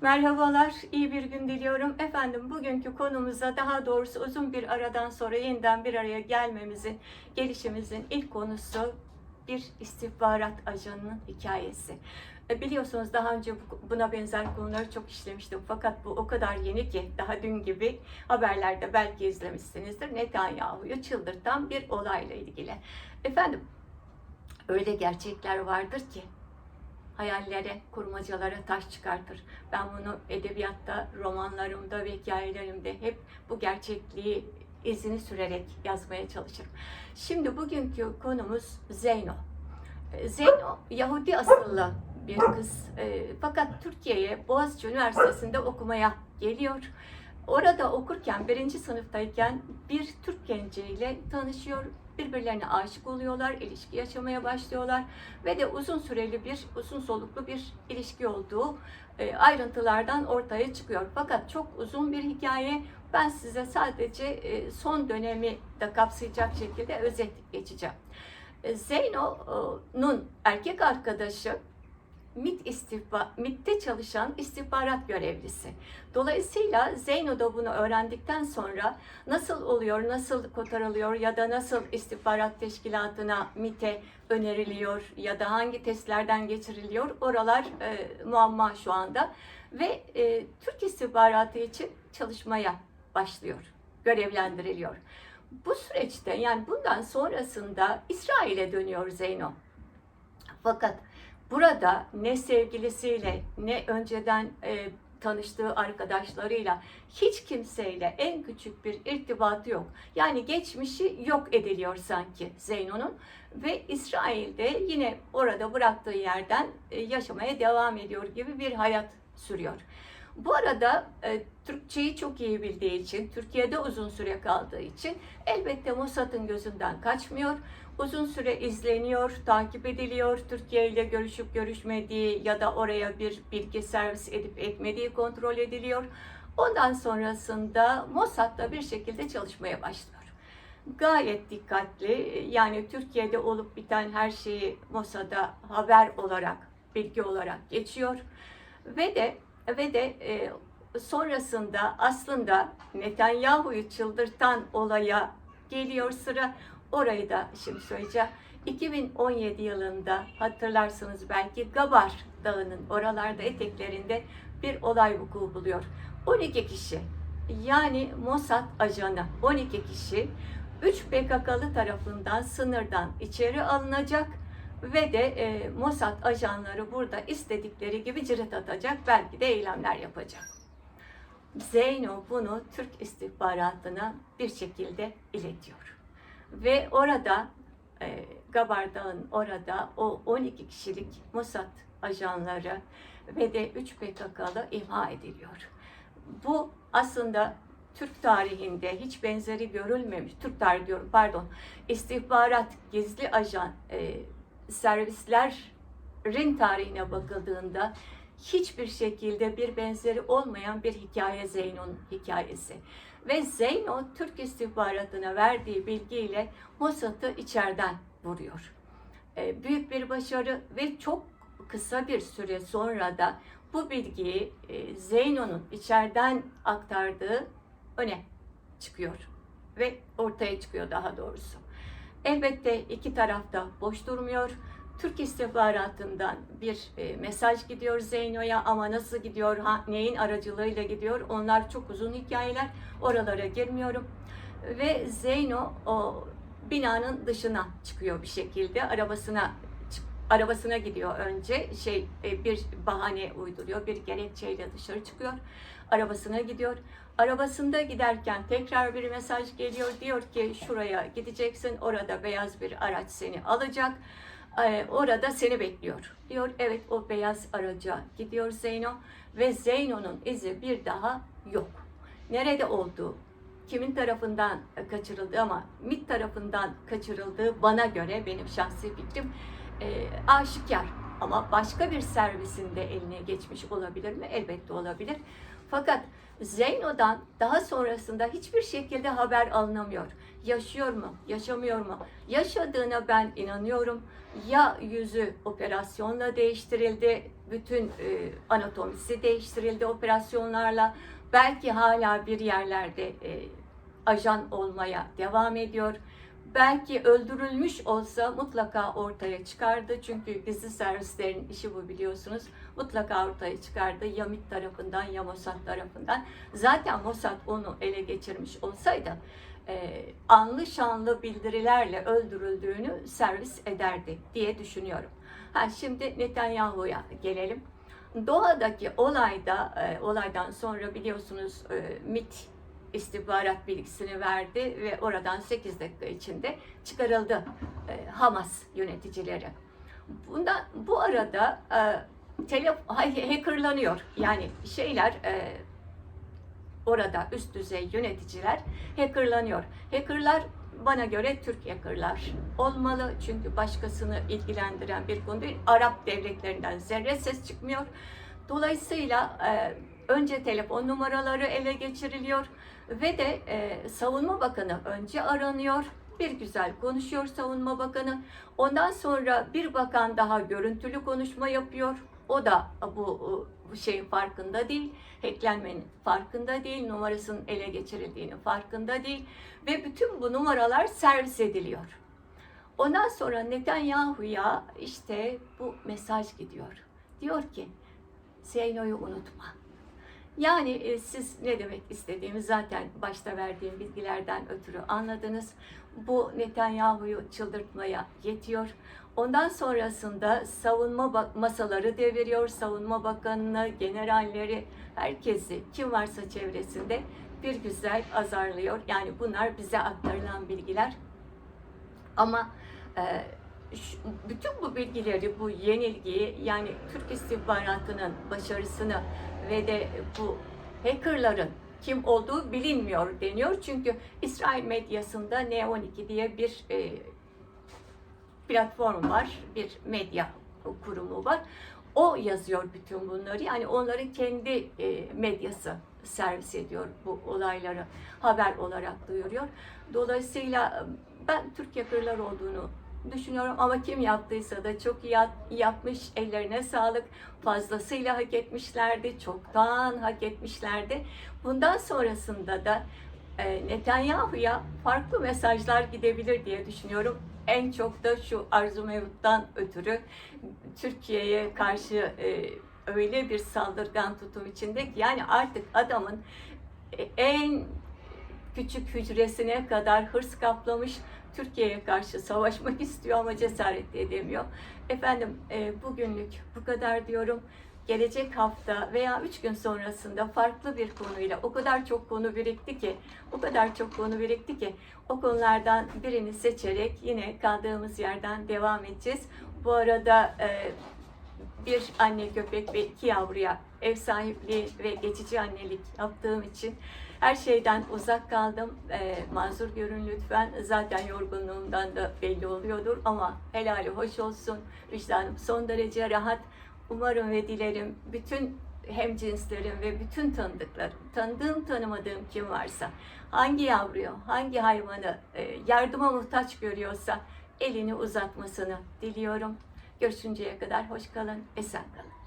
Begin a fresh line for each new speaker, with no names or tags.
Merhabalar, iyi bir gün diliyorum. Efendim bugünkü konumuza daha doğrusu uzun bir aradan sonra yeniden bir araya gelmemizin, gelişimizin ilk konusu bir istihbarat ajanının hikayesi. E, Biliyorsunuz daha önce bu- buna benzer konuları çok işlemiştim. Fakat bu o kadar yeni ki daha dün gibi haberlerde belki izlemişsinizdir. Netanyahu'yu çıldırtan bir olayla ilgili. Efendim öyle gerçekler vardır ki hayallere, kurmacalara taş çıkartır. Ben bunu edebiyatta, romanlarımda ve hikayelerimde hep bu gerçekliği izini sürerek yazmaya çalışırım. Şimdi bugünkü konumuz Zeyno. Ee, Zeyno Yahudi asıllı bir kız Ee, fakat Türkiye'ye Boğaziçi Üniversitesi'nde okumaya geliyor. Orada okurken birinci sınıftayken bir Türk genciyle tanışıyor. Birbirlerine aşık oluyorlar, ilişki yaşamaya başlıyorlar ve de uzun süreli bir, uzun soluklu bir ilişki olduğu e, ayrıntılardan ortaya çıkıyor. Fakat çok uzun bir hikaye. Ben size sadece e, son dönemi de kapsayacak şekilde özet geçeceğim. E, Zeyno'nun erkek arkadaşı MİT istihba, MİT'te çalışan istihbarat görevlisi. Dolayısıyla Zeyno da bunu öğrendikten sonra nasıl oluyor, nasıl kotarılıyor ya da nasıl istihbarat teşkilatına MİT'e öneriliyor ya da hangi testlerden geçiriliyor oralar e, muamma şu anda. Ve e, Türk istihbaratı için çalışmaya başlıyor, görevlendiriliyor. Bu süreçte yani bundan sonrasında İsrail'e dönüyor Zeyno. Fakat burada ne sevgilisiyle ne önceden e, tanıştığı arkadaşlarıyla hiç kimseyle en küçük bir irtibatı yok. Yani geçmişi yok ediliyor sanki Zeyno'nun ve İsrail'de yine orada bıraktığı yerden e, yaşamaya devam ediyor gibi bir hayat sürüyor. Bu arada e, Türkçeyi çok iyi bildiği için, Türkiye'de uzun süre kaldığı için elbette Mossad'ın gözünden kaçmıyor. Uzun süre izleniyor, takip ediliyor. Türkiye ile görüşüp görüşmediği ya da oraya bir bilgi servis edip etmediği kontrol ediliyor. Ondan sonrasında Mossad'la bir şekilde çalışmaya başlıyor. Gayet dikkatli, yani Türkiye'de olup biten her şeyi Mossad'a haber olarak, bilgi olarak geçiyor. Ve de ve de e, sonrasında aslında Netanyahu'yu çıldırtan olaya geliyor sıra. Orayı da şimdi söyleyeceğim. 2017 yılında hatırlarsınız belki Gabar Dağı'nın oralarda eteklerinde bir olay vuku buluyor. 12 kişi yani Mossad ajanı 12 kişi 3 PKK'lı tarafından sınırdan içeri alınacak ve de e, Mossad ajanları burada istedikleri gibi cirit atacak, belki de eylemler yapacak. Zeyno bunu Türk istihbaratına bir şekilde iletiyor. Ve orada e, Gabardağ'ın orada o 12 kişilik Mossad ajanları ve de 3 PKK'lı imha ediliyor. Bu aslında Türk tarihinde hiç benzeri görülmemiş, Türk tarihi diyorum pardon, istihbarat, gizli ajan, e, servislerin tarihine bakıldığında hiçbir şekilde bir benzeri olmayan bir hikaye Zeyno'nun hikayesi. Ve Zeyno Türk istihbaratına verdiği bilgiyle Mossad'ı içeriden vuruyor. E, büyük bir başarı ve çok kısa bir süre sonra da bu bilgiyi e, Zeyno'nun içeriden aktardığı öne çıkıyor ve ortaya çıkıyor daha doğrusu. Elbette iki taraf da boş durmuyor. Türk istihbaratından bir e, mesaj gidiyor Zeyno'ya. Ama nasıl gidiyor, ha, neyin aracılığıyla gidiyor? Onlar çok uzun hikayeler. Oralara girmiyorum. Ve Zeyno o binanın dışına çıkıyor bir şekilde. Arabasına arabasına gidiyor önce. Şey e, bir bahane uyduruyor. Bir gerekçeyle dışarı çıkıyor. Arabasına gidiyor. Arabasında giderken tekrar bir mesaj geliyor. Diyor ki şuraya gideceksin. Orada beyaz bir araç seni alacak orada seni bekliyor diyor evet o beyaz araca gidiyor Zeyno ve Zeyno'nun izi bir daha yok nerede olduğu kimin tarafından kaçırıldığı ama MİT tarafından kaçırıldığı bana göre benim şahsi fikrim e, aşikar. Ama başka bir servisin de eline geçmiş olabilir mi? Elbette olabilir. Fakat Zeyno'dan daha sonrasında hiçbir şekilde haber alınamıyor. Yaşıyor mu? Yaşamıyor mu? Yaşadığına ben inanıyorum. Ya yüzü operasyonla değiştirildi, bütün e, anatomisi değiştirildi operasyonlarla. Belki hala bir yerlerde e, ajan olmaya devam ediyor. Belki öldürülmüş olsa mutlaka ortaya çıkardı. Çünkü gizli servislerin işi bu biliyorsunuz. Mutlaka ortaya çıkardı. Ya MİT tarafından ya Mossad tarafından. Zaten Mossad onu ele geçirmiş olsaydı e, anlı şanlı bildirilerle öldürüldüğünü servis ederdi diye düşünüyorum. Ha, şimdi Netanyahu'ya gelelim. Doğa'daki olayda, e, olaydan sonra biliyorsunuz e, MİT istihbarat bilgisini verdi ve oradan 8 dakika içinde çıkarıldı e, Hamas yöneticileri. Bunda bu arada e, telef hackerlanıyor. Yani şeyler e, orada üst düzey yöneticiler hackerlanıyor. Hackerlar bana göre Türk hackerlar olmalı. Çünkü başkasını ilgilendiren bir konu değil. Arap devletlerinden zerre ses çıkmıyor. Dolayısıyla e, önce telefon numaraları ele geçiriliyor ve de e, Savunma Bakanı önce aranıyor. Bir güzel konuşuyor Savunma Bakanı. Ondan sonra bir bakan daha görüntülü konuşma yapıyor. O da bu, şeyin farkında değil, hacklenmenin farkında değil, numarasının ele geçirildiğinin farkında değil ve bütün bu numaralar servis ediliyor. Ondan sonra Netanyahu'ya işte bu mesaj gidiyor. Diyor ki Zeyno'yu unutma. Yani e, siz ne demek istediğimi zaten başta verdiğim bilgilerden ötürü anladınız. Bu Netanyahu'yu çıldırtmaya yetiyor. Ondan sonrasında savunma masaları deviriyor. Savunma bakanını, generalleri, herkesi kim varsa çevresinde bir güzel azarlıyor. Yani bunlar bize aktarılan bilgiler. Ama e, bütün bu bilgileri, bu yenilgiyi yani Türk istihbaratının başarısını ve de bu hackerların kim olduğu bilinmiyor deniyor. Çünkü İsrail medyasında N12 diye bir e, platform var, bir medya kurumu var. O yazıyor bütün bunları. Yani onların kendi e, medyası servis ediyor bu olayları haber olarak duyuruyor. Dolayısıyla ben Türk hackerlar olduğunu düşünüyorum ama kim yaptıysa da çok iyi yapmış. Ellerine sağlık. Fazlasıyla hak etmişlerdi. Çoktan hak etmişlerdi. Bundan sonrasında da e, Netanyahu'ya farklı mesajlar gidebilir diye düşünüyorum. En çok da şu arzu mevuttan ötürü Türkiye'ye karşı e, öyle bir saldırgan tutum içinde ki yani artık adamın e, en küçük hücresine kadar hırs kaplamış Türkiye'ye karşı savaşmak istiyor ama cesaret edemiyor. Efendim e, bugünlük bu kadar diyorum. Gelecek hafta veya üç gün sonrasında farklı bir konuyla o kadar çok konu birikti ki, o kadar çok konu birikti ki o konulardan birini seçerek yine kaldığımız yerden devam edeceğiz. Bu arada e, bir anne köpek ve iki yavruya ev sahipliği ve geçici annelik yaptığım için her şeyden uzak kaldım. E, mazur görün lütfen. Zaten yorgunluğumdan da belli oluyordur ama helali hoş olsun. Vicdanım son derece rahat. Umarım ve dilerim bütün hem cinslerim ve bütün tanıdıklarım, tanıdığım tanımadığım kim varsa, hangi yavruyu, hangi hayvanı e, yardıma muhtaç görüyorsa elini uzatmasını diliyorum. Görüşünceye kadar hoş kalın, esen kalın.